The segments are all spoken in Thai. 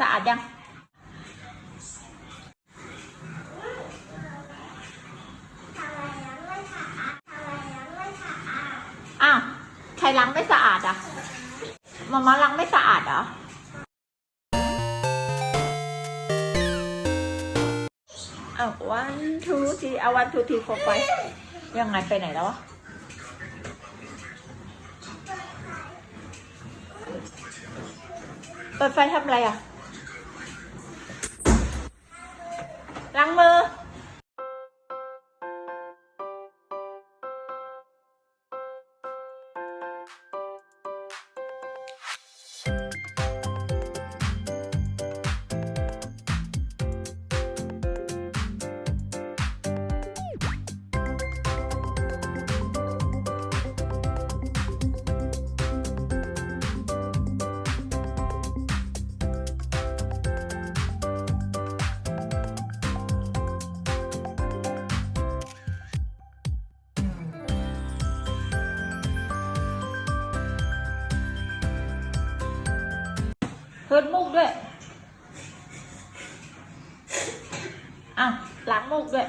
สะอาดยังอ้าวใครล้างไม่สะอาดอะมามาล้างไม่สะอาดเหรออ้าว one two three เอา one two three four five ยังไงไปไหนแล้ววะเปิดไฟทำอะไรอะ เฮิร์ดมูกด้วย อะ ล้างมูกด้วย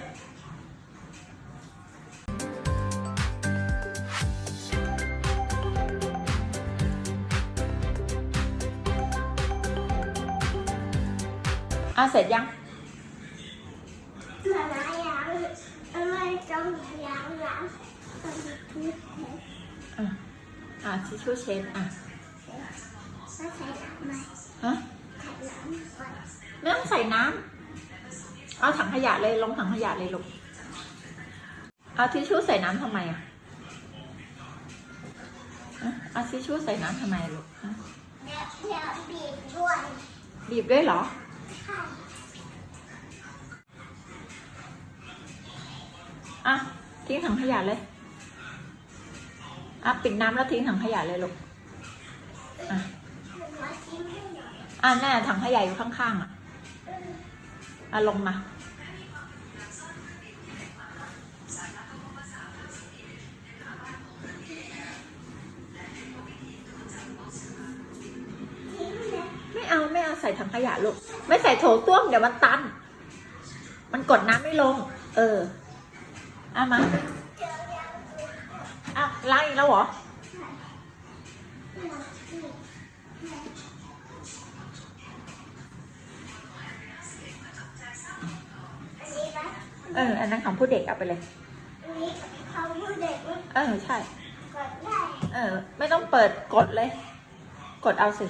อะ เสร็จยัง มาล้างล้างไม่ต้องล้างล้างต้องทุบแผลอะ อะทิชชู่เช็ดอะแล้วใส่น้ำไหม ไม่ต้องใส่น้ำเอาถังขยะเลยลงถังขยะเลยลูกเอาทิชชู่ใส่น้ำทำไมอะฮะเอาทิชชู่ใส่น้ำทำไมลูกฮะเดี๋ยวเดี๋ยวบีบด้วยบีบด้วยเหรอค่ะอะทิ้งถังขยะเลยอะปิดน้ำแล้วทิ้งถังขยะเลยลูกอะมาชิมให้หน่อยอะแน่ถังขยะอยู่ข้างๆอะ อะลงมา ไม่เอาไม่เอาใส่ถังขยะลูก ไม่ใส่โถส้วมเดี๋ยวมันตัน มันกดน้ำไม่ลง เออเอามาอ้าวล้างอีกแล้วเหรอ ออ อันนั้นของผู้เด็กเอาไปเลยอันนี้เขาพูดเด็กว่าเออ ใช่ กดได้เออ ไม่ต้องเปิดกดเลย กดเอาสิ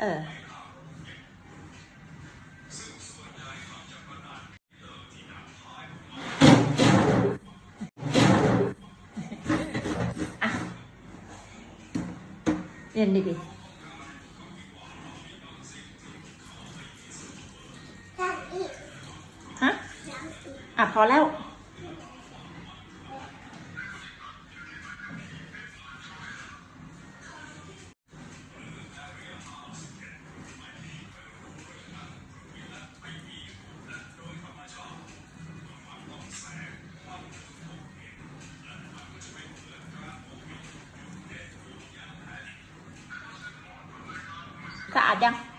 เออ อะเรียนดีล้ อะพอแล้ว สะอาดยัง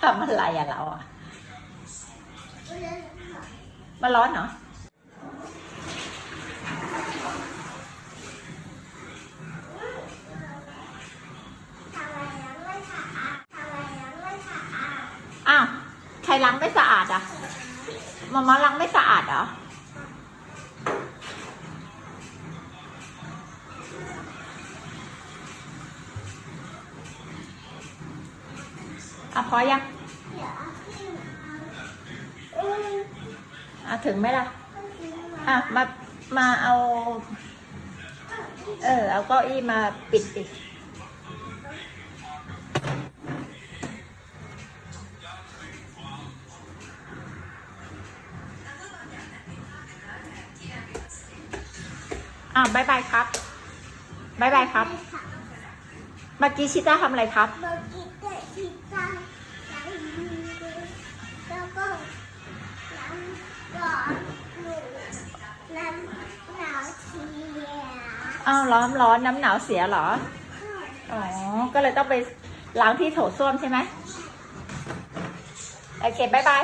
ทำอะไรอะเราอะมันร้อนเหรออ้าว ใครล้างไม่สะอาดอะมามาล้างไม่สะอาดเหรอ อะพอยังเดี๋ยวเอาขึ้นเอาอืมอะถึงไหมล่ะเอาขึ้นมาอะมามาเอา เออ เอาเก้าอี้มาปิดปิดอะบายบายครับบายบายครับ เมื่อกี้ชิต้าทำอะไรครับ อ้าวร้อนร้อนน้ำหนาวเสียเหรอ อ๋อ ก็เลยต้องไปล้างที่โถส้วมใช่ไหมโอเคบายบาย